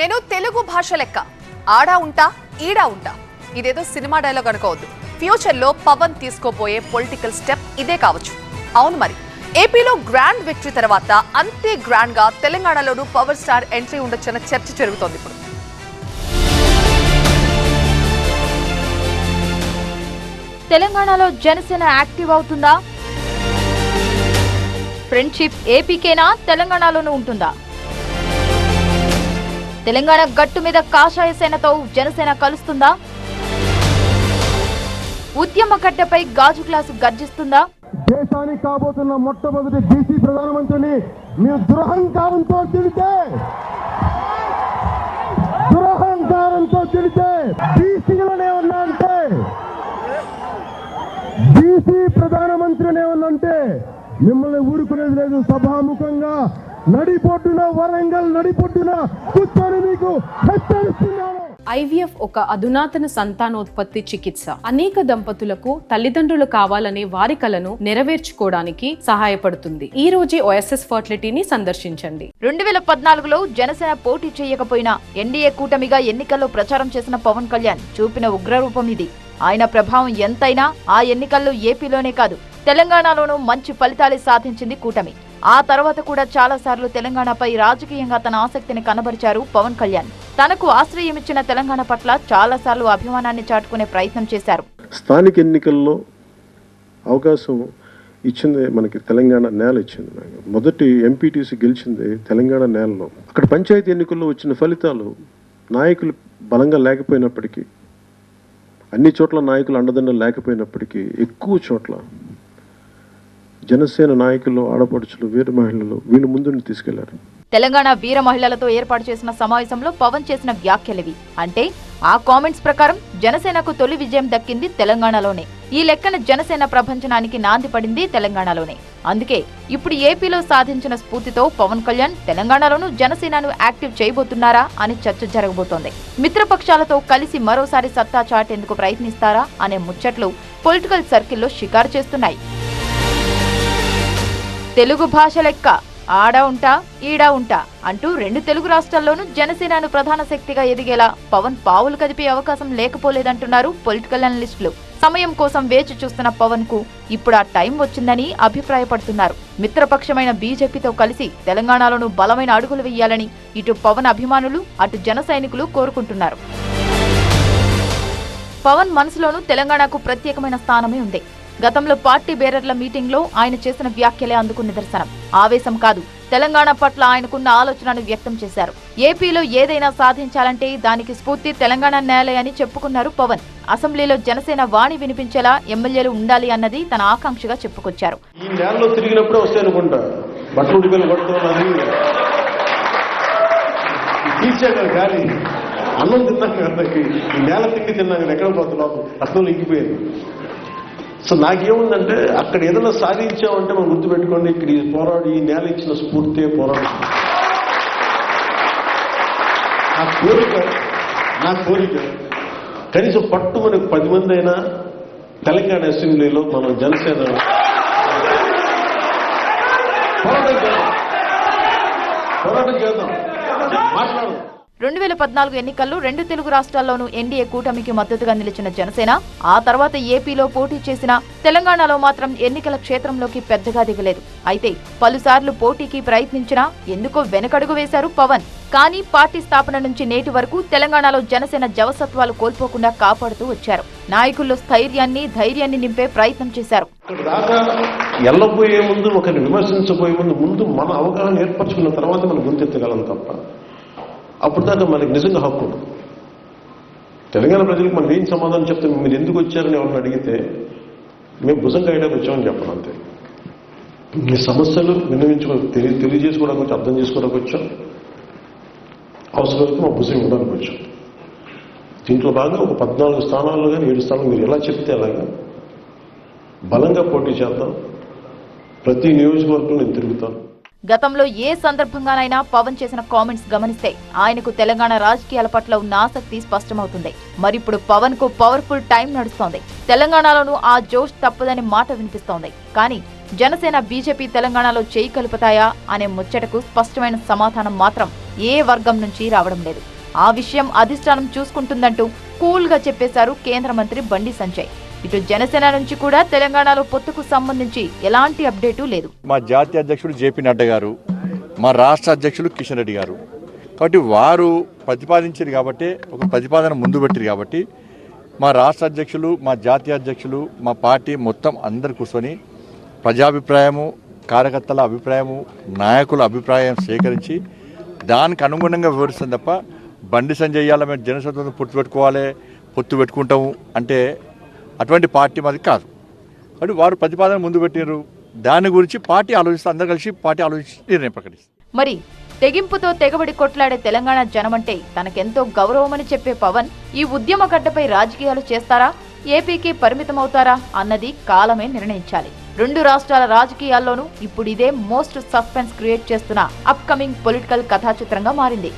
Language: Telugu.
నేను తెలుగు భాష లెక్క. ఆడా ఉంటా ఈడా ఉంటా. ఇదేదో సినిమా డైలాగ్ అనుకోవద్దు. ఫ్యూచర్లో పవన్ తీసుకోబోయే పొలిటికల్ స్టెప్ ఇదే కావచ్చు. అవును మరి. ఏపీలో గ్రాండ్ విక్టరీ తర్వాత అంతే గ్రాండ్గా తెలంగాణలోనూ పవర్ స్టార్ ఎంట్రీ ఉండొచ్చన్న చర్చ జరుగుతోంది ఇప్పుడు. తెలంగాణలో జనసేన యాక్టివ్ అవుతుందా? ఫ్రెండ్షిప్ ఏపీకేనా? తెలంగాణలోనూ ఉంటుందా? తెలంగాణ గట్టు మీద కాషాయ సేనతో జనసేన కలుస్తుందా? ఉద్యమ కట్టెపై గాజు గ్లాసు గర్జిస్తుందా? దేశానికి కాబోతున్న మొట్టమొదటి బీసీ ప్రధానమంత్రిని మీరు దురహంకారంతో తిడితే దురహంకారంతో తిడితే బీసీలనే ఉన్నా అంటే బీసీ ప్రధానమంత్రినే ఉన్నంటే మిమ్మల్ని ఊరుకునేది లేదు సభాముఖంగా. నడిపొట్టున వరంగల్ నడిపొట్టున కూర్చొని మీకు హెచ్చరిస్తున్నాను ఐవీఎఫ్ ఒక అధునాతన సంతానోత్పత్తి చికిత్స. అనేక దంపతులకు తల్లిదండ్రులు కావాలనే వారి కలను నెరవేర్చుకోవడానికి సహాయపడుతుంది. ఈ రోజే ఓఎస్ఎస్ ఫర్టిలిటీని సందర్శించండి. రెండు వేల పద్నాలుగులో జనసేన పోటీ చేయకపోయినా ఎన్డీఏ కూటమిగా ఎన్నికల్లో ప్రచారం చేసిన పవన్ కళ్యాణ్ చూపిన ఉగ్రరూపం ఇది. ఆయన ప్రభావం ఎంతైనా ఆ ఎన్నికల్లో ఏపీలోనే కాదు తెలంగాణలోనూ మంచి ఫలితాలే సాధించింది కూటమి. ఆ తర్వాత కూడా చాలా సార్లు తెలంగాణపై రాజకీయంగా తన ఆసక్తిని కనబరిచారు పవన్ కళ్యాణ్. తనకు ఆశ్రయం ఇచ్చిన తెలంగాణ పట్ల చాలా సార్లు అభిమానాన్ని చాటుకునే ప్రయత్నం చేశారు. స్థానిక ఎన్నికల్లో అవకాశం ఇచ్చింది మనకి తెలంగాణ నేల ఇచ్చింది. నాకు. మొదటి ఎంపీటీసీ గెలిచింది తెలంగాణ నేలలో. అక్కడ పంచాయతీ ఎన్నికల్లో వచ్చిన ఫలితాలు నాయకులు బలంగా లేకపోయినప్పటికీ అన్ని చోట్ల నాయకులు అండదండలు లేకపోయినప్పటికీ ఎక్కువ చోట్ల జనసేన నాయకులు ఆడపడుచులు వీర మహిళలు వీళ్ళు ముందుని తీసుకెళ్ళారు. తెలంగాణ వీర మహిళలతో ఏర్పాటు చేసిన సమావేశంలో పవన్ చేసిన వ్యాఖ్యలివి. అంటే ఆ కామెంట్స్ ప్రకారం జనసేనకు తొలి విజయం దక్కింది తెలంగాణలోనే. ఈ లెక్కన జనసేన ప్రపంచనానికి నాంది పడింది తెలంగాణలోనే. అందుకే ఇప్పుడు ఏపీలో సాధించిన స్ఫూర్తితో పవన్ కళ్యాణ్ తెలంగాణలోనూ జనసేనను యాక్టివ్ చేయబోతున్నారా అని చర్చ జరగబోతోంది. మిత్రపక్షాలతో కలిసి మరోసారి సత్తా చాటేందుకు ప్రయత్నిస్తారా అనే ముచ్చట్లు పొలిటికల్ సర్కిల్లో షికారు చేస్తున్నాయి. తెలుగు భాష లెక్క ఆడ ఉంటా ఈడా ఉంటా అంటూ రెండు తెలుగు రాష్ట్రాల్లోనూ జనసేనను ప్రధాన శక్తిగా ఎదిగేలా పవన్ పావులు కదిపే అవకాశం లేకపోలేదంటున్నారు పొలిటికల్ అనలిస్టులు. సమయం కోసం వేచి చూస్తున్న పవన్కు ఇప్పుడు ఆ టైం వచ్చిందని అభిప్రాయపడుతున్నారు. మిత్రపక్షమైన బీజేపీతో కలిసి తెలంగాణలోనూ బలమైన అడుగులు వేయాలని ఇటు పవన్ అభిమానులు అటు జన సైనికులు కోరుకుంటున్నారు. పవన్ మనసులోనూ తెలంగాణకు ప్రత్యేకమైన స్థానమే ఉంది. గతంలో పార్టీ బేరర్ల మీటింగ్లో ఆయన చేసిన వ్యాఖ్యలే అందుకు నిదర్శనం. ఆవేశం కాదు. తెలంగాణ పట్ల ఆయనకున్న ఆలోచనను వ్యక్తం చేశారు. ఏపీలో ఏదైనా సాధించాలంటే దానికి స్ఫూర్తి తెలంగాణ నేలే అని చెప్పుకున్నారు పవన్. అసెంబ్లీలో జనసేన వాణి వినిపించేలా ఎమ్మెల్యేలు ఉండాలి అన్నది తన ఆకాంక్షగా చెప్పుకొచ్చారు. ఈ నేలలో తిరిగినప్పుడే వస్తాయి అనుకుంటా. బట్టలు గాలి అన్నం తిన్నాం కదా నేల తిండి తిన్నాక ఎక్కడ పోతున్నావు అసలు ఇంకిపోయింది. సో నాకేముందంటే అక్కడ ఏదైనా సాధించామంటే మనం గుర్తుపెట్టుకోండి ఇక్కడ ఈ పోరాడు ఈ నేల ఇచ్చిన స్ఫూర్తి పోరాడు. నా కోరిక నా కోరిక కనీసం పట్టు మనకు పది మంది అయినా తెలంగాణ అసెంబ్లీలో మనం జనసేన పోరాటం చేద్దాం. పోరాటం చేద్దాం. మాట్లాడదాం. రెండు వేల పద్నాలుగు ఎన్నికల్లో రెండు తెలుగు రాష్ట్రాల్లోనూ ఎన్డీఏ కూటమికి మద్దతుగా నిలిచిన జనసేన ఆ తర్వాత ఏపీలో పోటీ చేసిన తెలంగాణలో మాత్రం ఎన్నికల క్షేత్రంలోకి పెద్దగా దిగలేదు. అయితే పలుసార్లు పోటీకి ప్రయత్నించినా ఎందుకో వెనకడుగు వేశారు పవన్. కానీ పార్టీ స్థాపన నుంచి నేటి వరకు తెలంగాణలో జనసేన జవసత్వాలు కోల్పోకుండా కాపాడుతూ వచ్చారు. నాయకుల్లో స్థైర్యాన్ని ధైర్యాన్ని నింపే ప్రయత్నం చేశారు. ఎల్లబోయే ముందు ఒకరిని విమర్శించబోయే ముందు ముందు మన అవగాహన ఏర్పరచుకున్న తర్వాత మనం గుంతెత్తగలం తప్ప అప్పుడు దాకా మనకి నిజంగా హక్కు తెలంగాణ ప్రజలకు మనం ఏం సమాధానం చెప్తే మీరు ఎందుకు వచ్చారని ఎవరిని అడిగితే మేము భుజం కాయడానికి వచ్చామని చెప్పడం అంతే. మీ సమస్యలు విన్నవించుకో తెలియ తెలియజేసుకోవడానికి వచ్చి అర్థం చేసుకోవడానికి వచ్చాం. అవసరమైతే మా భుజం ఇవ్వడానికి వచ్చాం. దీంట్లో బాగా ఒక పద్నాలుగు స్థానాల్లో కానీ ఏడు స్థానాలు మీరు ఎలా చెప్తే అలాగా? బలంగా పోటీ చేద్దాం. ప్రతి నియోజకవర్గంలో నేను తిరుగుతాను. గతంలో ఏ సందర్భంగానైనా పవన్ చేసిన కామెంట్స్ గమనిస్తే ఆయనకు తెలంగాణ రాజకీయాల పట్ల ఉన్న ఆసక్తి స్పష్టమవుతుంది. మరిప్పుడు పవన్కు పవర్ఫుల్ టైం నడుస్తోంది. తెలంగాణలోనూ ఆ జోష్ తప్పదని మాట వినిపిస్తోంది. కానీ జనసేన బీజేపీ తెలంగాణలో చేయి కలుపుతాయా అనే ముచ్చటకు స్పష్టమైన సమాధానం మాత్రం ఏ వర్గం నుంచి రావడం లేదు. ఆ విషయం అధిష్టానం చూసుకుంటుందంటూ కూల్గా చెప్పేశారు కేంద్ర మంత్రి బండి సంజయ్. ఇటు జనసేన నుంచి కూడా తెలంగాణలో పొత్తుకు సంబంధించి ఎలాంటి అప్డేటు లేదు. మా జాతీయ అధ్యక్షుడు జేపీ నడ్డా గారు మా రాష్ట్ర అధ్యక్షులు కిషన్ రెడ్డి గారు. కాబట్టి వారు ప్రతిపాదించారు కాబట్టి ఒక ప్రతిపాదన ముందు పెట్టారు కాబట్టి మా రాష్ట్ర అధ్యక్షులు మా జాతీయ అధ్యక్షులు మా పార్టీ మొత్తం అందరు కూర్చొని ప్రజాభిప్రాయము కార్యకర్తల అభిప్రాయము నాయకుల అభిప్రాయం సేకరించి దానికి అనుగుణంగా వివరిస్తుంది తప్ప బండి సంజయ్ మేము జనసత్వం పొత్తు పెట్టుకోవాలి పొత్తు పెట్టుకుంటాము అంటే అటువంటి పార్టీ మాది కాదు. కాబట్టి వారు ప్రతిపాదన ముందు పెట్టినారు దాని గురించి పార్టీ ఆలోచిస్తే అందరు కలిసి పార్టీ ఆలోచించి నిర్ణయం ప్రకటిస్తారు మరి తెగింపుతో తెగబడి కొట్లాడే తెలంగాణ జనమంటే తనకెంతో గౌరవమని చెప్పే పవన్ ఈ ఉద్యమ గడ్డపై రాజకీయాలు చేస్తారా? ఏపీకి పరిమితమవుతారా? అన్నది కాలమే నిర్ణయించాలి. రెండు రాష్ట్రాల రాజకీయాల్లోనూ ఇప్పుడు ఇదే మోస్ట్ సస్పెన్స్ క్రియేట్ చేస్తున్న అప్కమింగ్ పొలిటికల్ కథాచిత్రంగా మారింది.